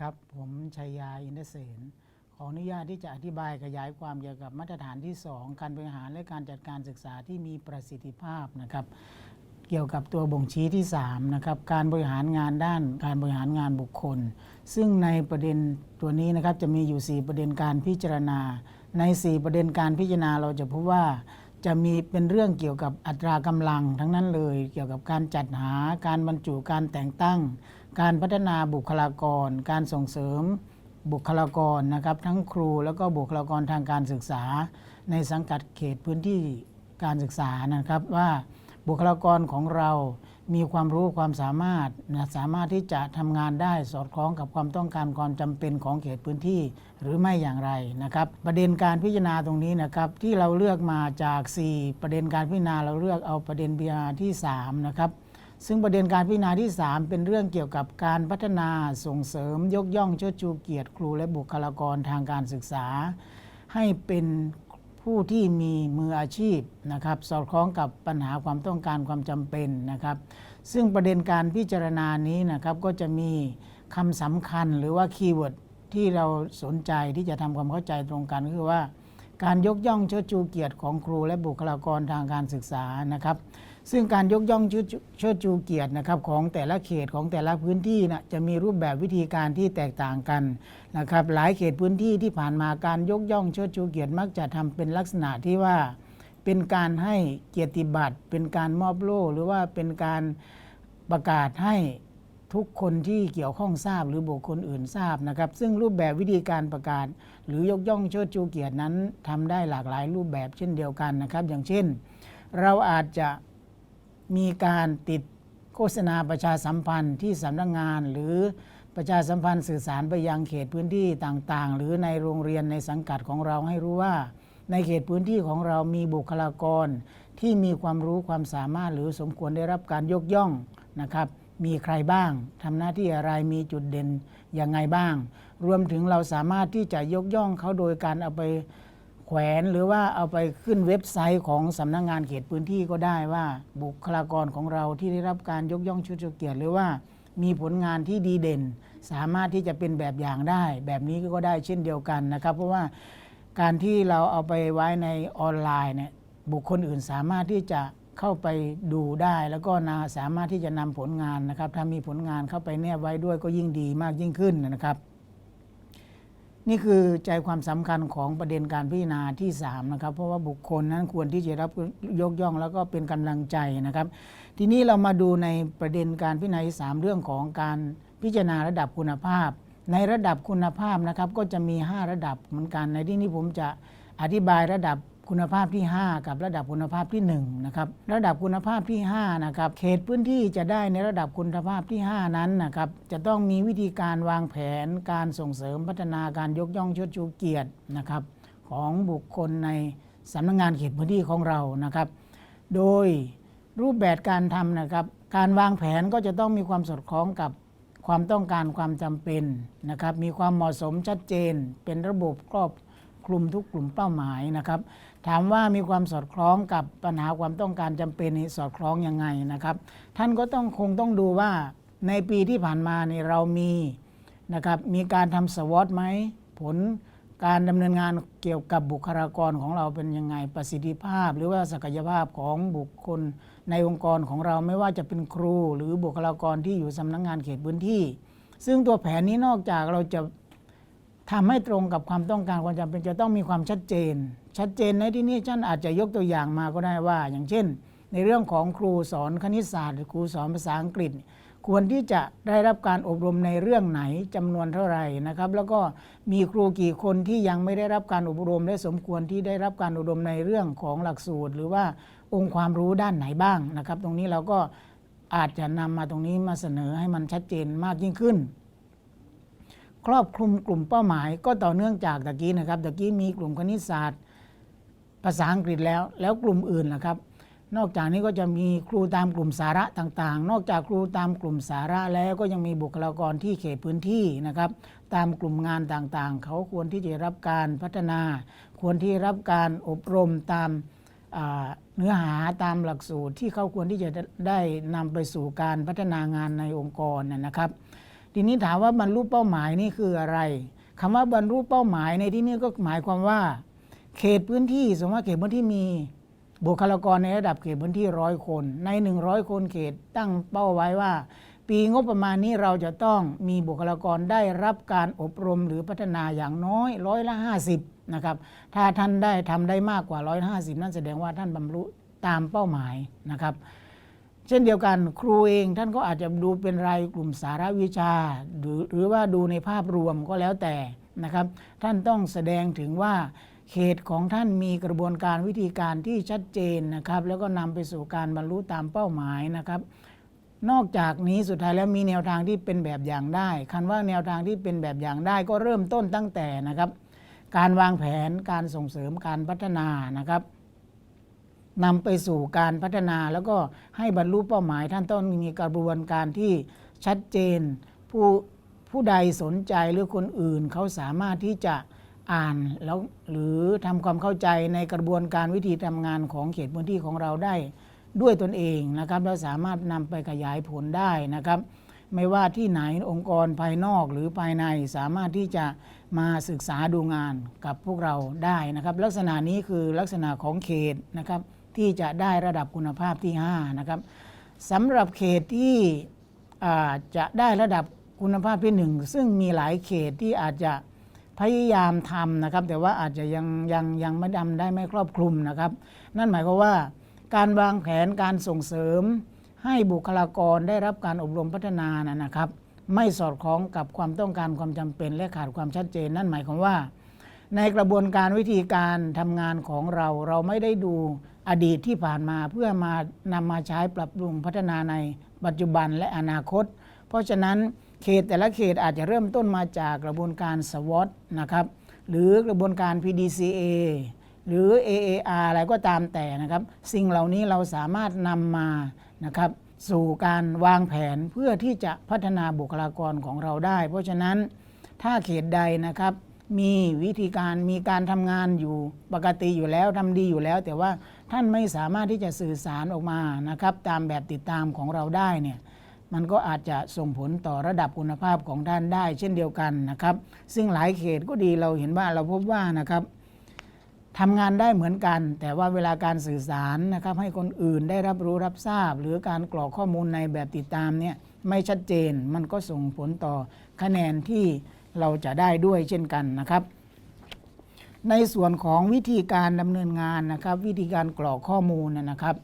ครับ ผมชัยยาอินเตอร์เสนขออนุญาตที่จะอธิบายขยายความเกี่ยวกับมาตรฐานที่ 2 การบริหารและการจัดการศึกษาที่มีประสิทธิภาพนะครับ เกี่ยวกับตัวบ่งชี้ที่3นะครับการบริหารงานด้านการบริหารงานบุคคล ซึ่งในประเด็นตัวนี้นะครับจะมีอยู่ 4 ประเด็นการพิจารณา ใน 4 ประเด็นการพิจารณาเราจะพบว่าจะมีเป็นเรื่องเกี่ยวกับอัตรากำลังทั้งนั้นเลย เกี่ยวกับการจัดหาการบรรจุการแต่งตั้ง การพัฒนาบุคลากร การส่งเสริมบุคลากรนะครับทั้งครูแล้วก็บุคลากรทางการศึกษา ในสังกัดเขตพื้นที่การศึกษานะครับว่าบุคลากรของเรามีความรู้ความสามารถนะสามารถที่จะทำงานได้สอดคล้องกับความต้องการความจำเป็นของเขตพื้นที่หรือไม่อย่างไรนะครับ ประเด็นการพิจารณาตรงนี้นะครับที่เราเลือกมาจาก 4 ประเด็นการพิจารณาเราเลือกเอาประเด็นพิจารณาที่ 3 นะครับ ซึ่งประเด็นการพิจารณาที่ 3 เป็นเรื่องเกี่ยวกับการพัฒนาส่งเสริมยกย่องเชิดชูเกียรติครูและบุคลากรทางการศึกษา ให้เป็นผู้ที่มีมืออาชีพนะครับสอดคล้องกับปัญหาความต้องการความจำเป็นนะครับ ซึ่งประเด็นการพิจารณานี้นะครับก็จะมีคำสำคัญหรือว่าคีย์เวิร์ดที่เราสนใจที่จะทำความเข้าใจตรงกันคือว่า การยกย่องเชิดชูเกียรติของครูและบุคลากรทางการศึกษานะครับ ซึ่งการยกย่องเชิดชูเกียรตินะครับของแต่ละเขตของแต่ละพื้นที่นะจะมีรูปแบบวิธีการที่แตกต่างกันนะครับหลายเขตพื้นที่ที่ผ่านมาการยกย่องเชิดชูเกียรติมักจะทำเป็นลักษณะที่ว่า เป็นการให้เกียรติบัตร เป็นการมอบโล่หรือว่าเป็นการประกาศให้ทุกคนที่เกี่ยวข้องทราบหรือบุคคลอื่นทราบนะครับ ซึ่งรูปแบบวิธีการประกาศ หรือยกย่องเชิดชูเกียรตินั้นทำได้หลากหลายรูปแบบเช่นเดียวกันนะครับ อย่างเช่น เราอาจจะ มีการติดโฆษณาประชาสัมพันธ์ที่สำนักงาน หรือประชาสัมพันธ์สื่อสารไปยังเขตพื้นที่ต่างๆ หรือในโรงเรียนในสังกัดของเราให้รู้ว่า ในเขตพื้นที่ของเรามีบุคลากร ที่มีความรู้ความสามารถหรือสมควรได้รับการยกย่องนะครับมีใครบ้างทำหน้าที่อะไรมีจุดเด่นยังไงบ้าง รวมถึงเราสามารถที่จะยกย่องเขาโดยการเอาไป แขวนหรือว่าเอาไปขึ้นเว็บไซต์ของสำนักงงานเขตพื้นที่ก็ได้ว่า บุคลากรของเราที่ได้รับการยกย่องชุดเกียรติหรือว่ามีผลงานที่ดีเด่น สามารถที่จะเป็นแบบอย่างได้ แบบนี้ก็ได้เช่นเดียวกันนะครับ เพราะว่าการที่เราเอาไปไว้ในออนไลน์เนี่ยบุคคลอื่นสามารถที่จะเข้าไปดูได้ แล้วก็นาสามารถที่จะนำผลงานนะครับ ถ้ามีผลงานเข้าไปแนบไว้ด้วยก็ยิ่งดีมากยิ่งขึ้นนะครับ นี่คือใจความสำคัญของประเด็นการพิจารณาที่3นะครับเพราะว่าบุคคลนั้นควรที่จะรับยกย่องแล้วก็เป็นกำลังใจนะครับ ทีนี้เรามาดูในประเด็นการพิจารณาที่3เรื่องของการพิจารณาระดับคุณภาพ ในระดับคุณภาพนะครับก็จะมี 5 ระดับเหมือนกันในที่นี้ผมจะอธิบายระดับ คุณภาพที่ 5 กับระดับคุณภาพที่1นะครับระดับคุณภาพที่5นะครับเขตพื้นที่จะได้ในระดับคุณภาพที่ 5 นั้นนะครับจะต้องมีวิธีการวางแผนการส่งเสริมพัฒนาการยกย่องชดชูเกียรตินะครับของบุคคลในสำนักงงานเขตพื้นที่ของเรานะครับ โดยรูปแบบการทำนะครับการวางแผนก็จะต้องมีความสอดคล้องกับความต้องการความจำเป็นนะครับมีความเหมาะสมชัดเจน เป็นระบบครอบ คลุมทุกกลุ่มเป้าหมายนะครับ ถามว่ามีความสอดคล้องกับปัญหาความต้องการจำเป็นนี่สอดคล้องยังไงนะครับ ท่านก็ต้องคงต้องดูว่าในปีที่ผ่านมานี่เรามีนะครับมีการทำสวอตไหมผลการดำเนินงานเกี่ยวกับบุคลากรของเราเป็นยังไงประสิทธิภาพ หรือว่าศักยภาพของบุคคลในองค์กรของเราไม่ว่าจะเป็นครู หรือบุคลากรที่อยู่สำนักงงานเขตพื้นที่ ซึ่งตัวแผนนี้นอกจากเราจะ ทำให้ตรงกับความต้องการความจำเป็นจะต้องมีความชัดเจน ชัดเจนในที่นี้ท่านอาจจะยกตัวอย่างมาก็ได้ว่า อย่างเช่น ในเรื่องของครูสอนคณิตศาสตร์หรือครูสอนภาษาอังกฤษ ควรที่จะได้รับการอบรมในเรื่องไหนจำนวนเท่าไหร่นะครับ แล้วก็มีครูกี่คนที่ยังไม่ได้รับการอบรม และสมควรที่ได้รับการอบรมในเรื่องของหลักสูตร หรือว่าองค์ความรู้ด้านไหนบ้างนะครับ ตรงนี้เราก็อาจจะนำมาตรงนี้มาเสนอให้มันชัดเจนมากยิ่งขึ้น ครอบคลุมกลุ่มเป้าหมาย ก็ต่อเนื่องจากตะกี้นะครับตะกี้มีกลุ่มคณิตศาสตร์ ภาษาอังกฤษแล้ว แล้วกลุ่มอื่นนะครับ นอกจากนี้ก็จะมีครูตามกลุ่มสาระต่างๆ นอกจากครูตามกลุ่มสาระแล้วก็ยังมีบุคลากรที่เขตพื้นที่นะครับ ตามกลุ่มงานต่างๆ เขาควรที่จะรับการพัฒนา ควรที่รับการอบรมตามเนื้อหาตามหลักสูตรที่เขาควรที่จะได้นำไปสู่การพัฒนางานในองค์กรนะครับ ทีนี้ถามว่าบรรลุเป้าหมายนี่คืออะไรคำว่าบรรลุเป้าหมายในที่นี้ก็หมายความว่า เขตพื้นที่สมมติว่าเขตพื้นที่มีบุคลากรในระดับเขตพื้นที่ร้อยคน ใน 100 คนเขตตั้งเป้าไว้ว่า ปีงบประมาณนี้เราจะต้องมีบุคลากรได้รับการอบรมหรือพัฒนาอย่างน้อยร้อยละ 50นะครับถ้าท่านได้ทำได้มากกว่าร้อยละ50 นั่นแสดงว่าท่านบรรลุตามเป้าหมายนะครับ เช่นเดียวกันครูเองท่านก็อาจจะดูเป็นรายกลุ่มสาระวิชา หรือหรือว่าดูในภาพรวมก็แล้วแต่นะครับ ท่านต้องแสดงถึงว่าเขตของท่านมีกระบวนการวิธีการที่ชัดเจนนะครับ แล้วก็นำไปสู่การบรรลุตามเป้าหมายนะครับ นอกจากนี้สุดท้ายแล้วมีแนวทางที่เป็นแบบอย่างได้คันว่าแนวทางที่เป็นแบบอย่างได้ก็เริ่มต้นตั้งแต่นะครับ การวางแผนการส่งเสริมการพัฒนานะครับ นำไปสู่การพัฒนาแล้วก็ให้บรรลุเป้าหมายท่านต้องมีกระบวนการที่ชัดเจน ผู้ผู้ใดสนใจหรือคนอื่นเขาสามารถที่จะอ่านแล้วหรือทำความเข้าใจในกระบวนการวิธีทำงานของเขตพื้นที่ของเราได้ด้วยตนเองนะครับแล้วสามารถนำไปขยายผลได้นะครับ ไม่ว่าที่ไหนองค์กรภายนอกหรือภายในสามารถที่จะมาศึกษาดูงานกับพวกเราได้นะครับ ลักษณะนี้คือลักษณะของเขตนะครับ ที่จะได้ระดับคุณภาพที่ 5 นะครับสำหรับเขตที่จะได้ระดับคุณภาพที่ 1 ซึ่งมีหลายเขตที่อาจจะพยายามทำนะครับ แต่ว่าอาจจะยังยังยังไม่ดำได้ไม่ครอบคลุมนะครับ นั่นหมายความว่า การวางแผนการส่งเสริม ให้บุคลากรได้รับการอบรมพัฒนานะนะครับ ไม่สอดคล้องกับความต้องการความจำเป็น และขาดความชัดเจน นั่นหมายความว่า ในกระบวนการวิธีการทำงานของเราเราไม่ได้ดู อดีตที่ผ่านมาเพื่อมานำมาใช้ปรับปรุงพัฒนาในปัจจุบันและอนาคต เพราะฉะนั้นเขตแต่ละเขตอาจจะเริ่มต้นมาจากกระบวนการ SWOT นะครับหรือกระบวนการ PDCA หรือ AAR อะไรก็ตามแต่นะครับ สิ่งเหล่านี้เราสามารถนำมานะครับสู่การวางแผนเพื่อที่จะพัฒนาบุคลากรของเราได้ เพราะฉะนั้นถ้าเขตใดนะครับ มีวิธีการมีการทำงานอยู่ปกติอยู่แล้วทำดีอยู่แล้ว แต่ว่า ท่านไม่สามารถที่จะสื่อสารออกมานะครับ ตามแบบติดตามของเราได้เนี่ยมันก็อาจจะส่งผลต่อระดับคุณภาพของท่านได้ เช่นเดียวกันนะครับ ซึ่งหลายเขตก็ดีเราเห็นว่าเราพบว่านะครับทำงานได้เหมือนกัน แต่ว่าเวลาการสื่อสารนะครับ ให้คนอื่นได้รับรู้รับทราบ หรือการกรอกข้อมูลในแบบติดตามเนี่ยไม่ชัดเจนมันก็ส่งผลต่อคะแนนที่เราจะได้ด้วยเช่นกันนะครับ ในส่วนของวิธีการดำเนินงานนะครับ วิธีการกรอกข้อมูลนะนะครับ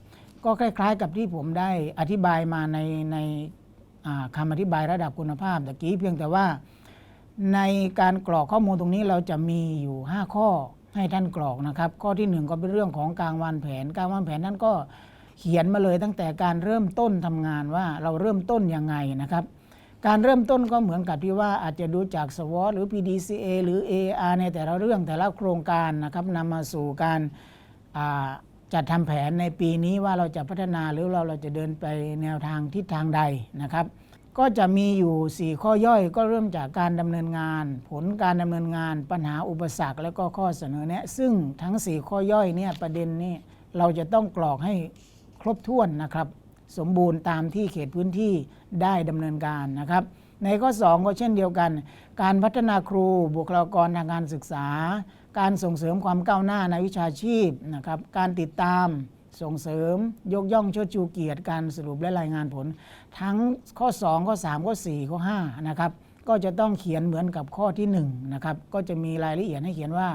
ก็คล้ายๆ กับที่ผมได้อธิบายมาในในคำอธิบายระดับคุณภาพตะกี้เพียงแต่ว่า ในการกรอกข้อมูลตรงนี้เราจะมีอยู่ 5 ข้อให้ท่านกรอกนะครับ ข้อที่ 1 ก็เป็นเรื่องของการวางแผน การวางแผนนั้นก็เขียนมาเลยตั้งแต่การเริ่มต้นทำงานว่าเราเริ่มต้นยังไงนะครับ การเริ่มต้นก็เหมือนกับที่ว่าอาจจะดูจาก SWOT หรือ PDCA หรือ AR ในแต่ละเรื่องแต่ละโครงการนะครับนำมาสู่การจัดทำแผนในปีนี้ว่าเราจะพัฒนาหรือเราเราจะเดินไปแนวทางทิศทางใดนะครับ ก็จะมีอยู่ 4 ข้อย่อยก็เริ่มจากการดำเนินงาน ผลการดำเนินงาน ปัญหาอุปสรรค และก็ข้อเสนอแนะซึ่งทั้ง 4 ข้อย่อยเนี่ยประเด็นนี้เราจะต้องกรอกให้ครบถ้วนนะครับ สมบูรณ์ตามที่เขตพื้นที่ได้ดำเนินการนะครับ ในข้อ 2 ก็เช่นเดียวกัน การพัฒนาครูบุคลากรทางการศึกษา การส่งเสริมความก้าวหน้าในวิชาชีพนะครับการติดตามส่งเสริมยกย่องเชิดชูเกียรติการสรุปและรายงานผล ทั้งข้อ 2 ข้อ 3 ข้อ 4 ข้อ 5 นะครับ ก็จะต้องเขียนเหมือนกับข้อที่1นะครับก็จะมีรายละเอียดให้เขียนว่า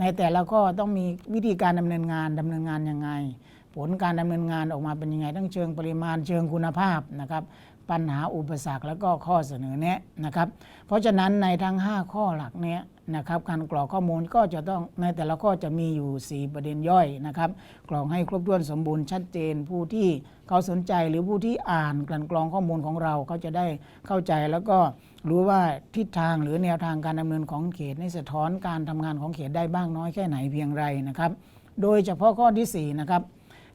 ในแต่ละข้อต้องมีวิธีการดำเนินงานดำเนินงานยังไง ผลการดำเนินงานออกมาเป็นยังไงทั้งเชิงปริมาณเชิงคุณภาพนะครับปัญหาอุปสรรคแล้วก็ข้อเสนอแนะนะครับ เพราะฉะนั้นในทั้ง 5 ข้อหลักเนี้ยนะครับการกรอกข้อมูลก็จะต้องในแต่ละข้อจะมีอยู่ 4 ประเด็นย่อยนะครับกรอกให้ครบถ้วนสมบูรณ์ชัดเจนผู้ที่เขาสนใจหรือผู้ที่อ่านกลั่นกรองข้อมูลของเราเขาจะได้เข้าใจแล้วก็รู้ว่าทิศทางหรือแนวทางการดำเนินของเขตในสะท้อนการทำงานของเขตได้บ้างน้อยแค่ไหนเพียงไรนะครับ โดยเฉพาะข้อที่4นะครับ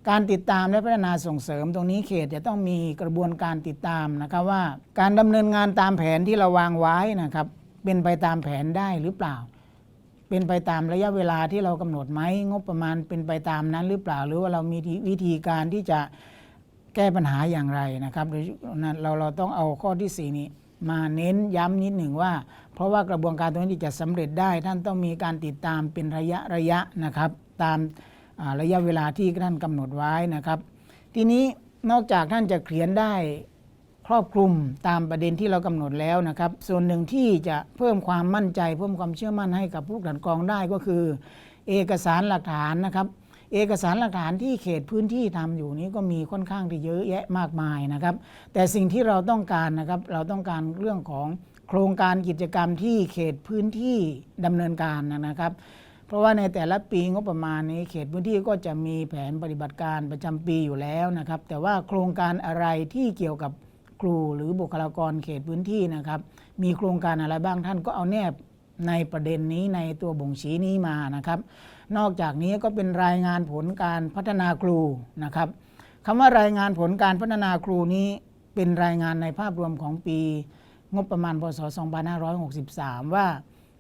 การติดตามและพัฒนาส่งเสริมตรงนี้เขตจะต้องมีกระบวนการติดตามนะครับว่า การดำเนินงานตามแผนที่เราวางไว้นะครับ เป็นไปตามแผนได้หรือเปล่า เป็นไปตามระยะเวลาที่เรากำหนดไหมงบประมาณเป็นไปตามนั้นหรือเปล่า หรือว่าเรามีวิธีการที่จะแก้ปัญหาอย่างไรนะครับโดยเราเราต้องเอาข้อที่ 4 นี้มาเน้นย้ำนิดหนึ่งว่า เพราะว่ากระบวนการตรงนี้จะสำเร็จได้ ท่านต้องมีการติดตามเป็นระยะระยะนะครับ ตาม ระยะเวลาที่ท่านกำหนดไว้นะครับ ทีนี้นอกจากท่านจะเขียนได้ครอบคลุมตามประเด็นที่เรากำหนดแล้วนะครับ ส่วนหนึ่งที่จะเพิ่มความมั่นใจ เพิ่มความเชื่อมั่นให้กับผู้กันกองได้ก็คือ เอกสารหลักฐานนะครับ เอกสารหลักฐานที่เขตพื้นที่ทำอยู่นี้ก็มีค่อนข้างที่เยอะแยะมากมายนะครับ แต่สิ่งที่เราต้องการนะครับ เราต้องการเรื่องของโครงการกิจกรรมที่เขตพื้นที่ดำเนินการนะครับ เพราะว่าในแต่ละปีงบประมาณนี้เขตพื้นที่ก็จะมีแผนปฏิบัติการประจำปีอยู่แล้วนะครับ แต่ว่าโครงการอะไรที่เกี่ยวกับครูหรือบุคลากรเขตพื้นที่นะครับ มีโครงการอะไรบ้างท่านก็เอาแนบในประเด็นนี้ในตัวบ่งชี้นี้มานะครับ นอกจากนี้ก็เป็นรายงานผลการพัฒนาครูนะครับคำว่ารายงานผลการพัฒนาครูนี้เป็นรายงานในภาพรวมของปี งบประมาณพศ 2563 ว่า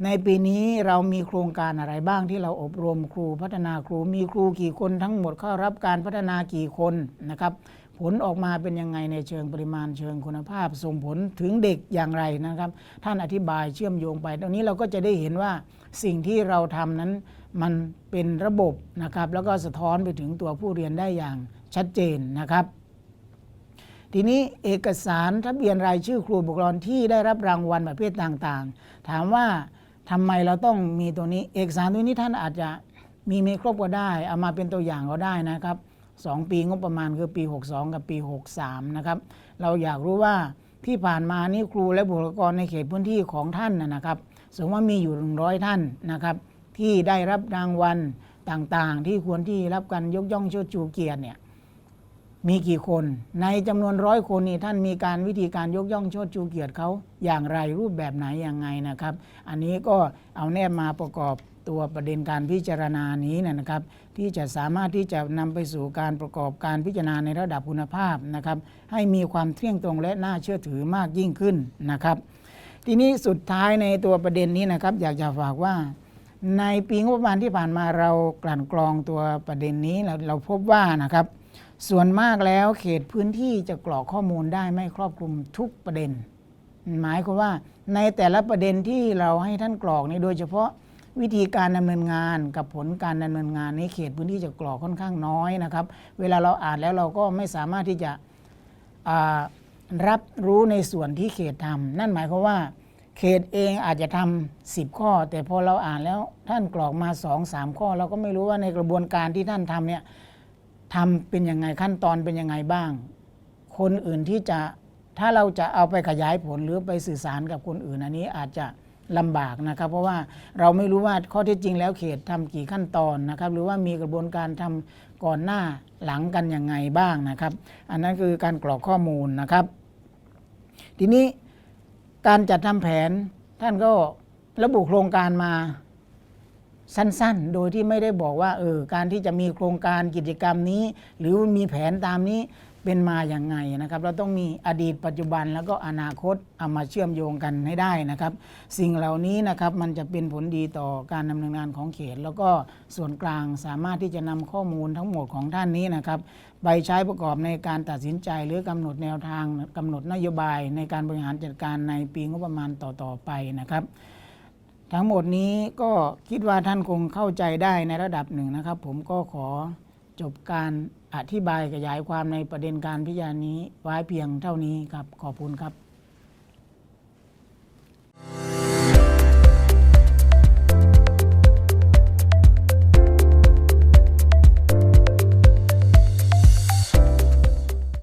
ในปีนี้เรามีโครงการอะไรบ้างที่เราอบรมครูพัฒนาครูมีครูกี่คนทั้งหมดเข้ารับการพัฒนากี่คนนะครับ ผลออกมาเป็นยังไงในเชิงปริมาณเชิงคุณภาพ ส่งผลถึงเด็กอย่างไรนะครับ ท่านอธิบายเชื่อมโยงไป ตรงนี้เราก็จะได้เห็นว่าสิ่งที่เราทำนั้นมันเป็นระบบนะครับ แล้วก็สะท้อนไปถึงตัวผู้เรียนได้อย่างชัดเจนนะครับทีนี้เอกสารทะเบียนรายชื่อครูบุคลากรที่ได้รับรางวัลประเภทต่างๆ ถามว่า ทำไมเราต้องมีตัวนี้ เอกสารตัวนี้ท่านอาจจะมีไม่ครบก็ได้ เอามาเป็นตัวอย่างก็ได้นะครับสองปีงบประมาณคือปี 62 กับปี 63 นะครับ เราอยากรู้ว่าที่ผ่านมานี่ครูและบุคลากรในเขตพื้นที่ของท่านนะนะครับสมมติว่ามีอยู่ 100 ท่านนะครับ ที่ได้รับรางวัลต่างๆ ที่ควรที่รับการยกย่องเชิดชูเกียรติเนี่ย มีกี่คน ในจำนวนร้อยคนนี่ท่านมีการวิธีการยกย่องชดชูเกียรติเขาอย่างไรรูปแบบไหนอย่างไงนะครับ อันนี้ก็เอาแนบมาประกอบตัวประเด็นการพิจารณานี้นะครับ ที่จะสามารถที่จะนำไปสู่การประกอบการพิจารณาในระดับคุณภาพนะครับ ให้มีความเที่ยงตรงและน่าเชื่อถือมากยิ่งขึ้นนะครับ ทีนี้สุดท้ายในตัวประเด็นนี้นะครับ อยากจะฝากว่า ในปีงบประมาณที่ผ่านมาเรากลั่นกรองตัวประเด็นนี้เราเราพบว่านะครับ ส่วนมากแล้วเขตพื้นที่จะกรอกข้อมูลได้ไม่ครอบคลุมทุกประเด็น หมายความว่าในแต่ละประเด็นที่เราให้ท่านกรอกนี่โดยเฉพาะวิธีการดำเนินงานกับผลการดำเนินงานในเขตพื้นที่จะกรอกค่อนข้างน้อยนะครับ เวลาเราอ่านแล้วเราก็ไม่สามารถที่จะรับรู้ในส่วนที่เขตทำนั่นหมายความว่า เขตเองอาจจะทำสิบข้อ แต่พอเราอ่านแล้วท่านกรอกมาสองสามข้อ เราก็ไม่รู้ว่าในกระบวนการที่ท่านทำเนี่ย ทำเป็นยังไงขั้นตอนเป็นยังไงบ้าง คนอื่นที่จะถ้าเราจะเอาไปขยายผลหรือไปสื่อสารกับคนอื่นอันนี้อาจจะลำบากนะครับ เพราะว่าเราไม่รู้ว่าข้อเท็จจริงแล้วเขตทำกี่ขั้นตอนนะครับ หรือว่ามีกระบวนการทำก่อนหน้าหลังกันยังไงบ้างนะครับ อันนั้นคือการกรอกข้อมูลนะครับ ทีนี้การจัดทำแผนท่านก็ระบุโครงการมา สั้นๆ โดยที่ไม่ได้บอกว่าเออการที่จะมีโครงการกิจกรรมนี้ หรือมีแผนตามนี้เป็นมาอย่างไงนะครับ เราต้องมีอดีตปัจจุบันแล้วก็อนาคตเอามาเชื่อมโยงกันให้ได้นะครับ สิ่งเหล่านี้นะครับมันจะเป็นผลดีต่อการดำเนินงานของเขต แล้วก็ส่วนกลางสามารถที่จะนำข้อมูลทั้งหมดของท่านนี้นะครับไปใช้ประกอบในการตัดสินใจ หรือกำหนดแนวทางกำหนดนโยบาย ในการบริหารจัดการในปีงบประมาณต่อๆไปนะครับ ทั้งหมดนี้ก็คิดว่าท่านคงเข้าใจได้ในระดับหนึ่งนะครับ ผมก็ขอจบการอธิบายขยายความในประเด็นการพิจารณานี้ไว้เพียงเท่านี้ครับขอบคุณครับ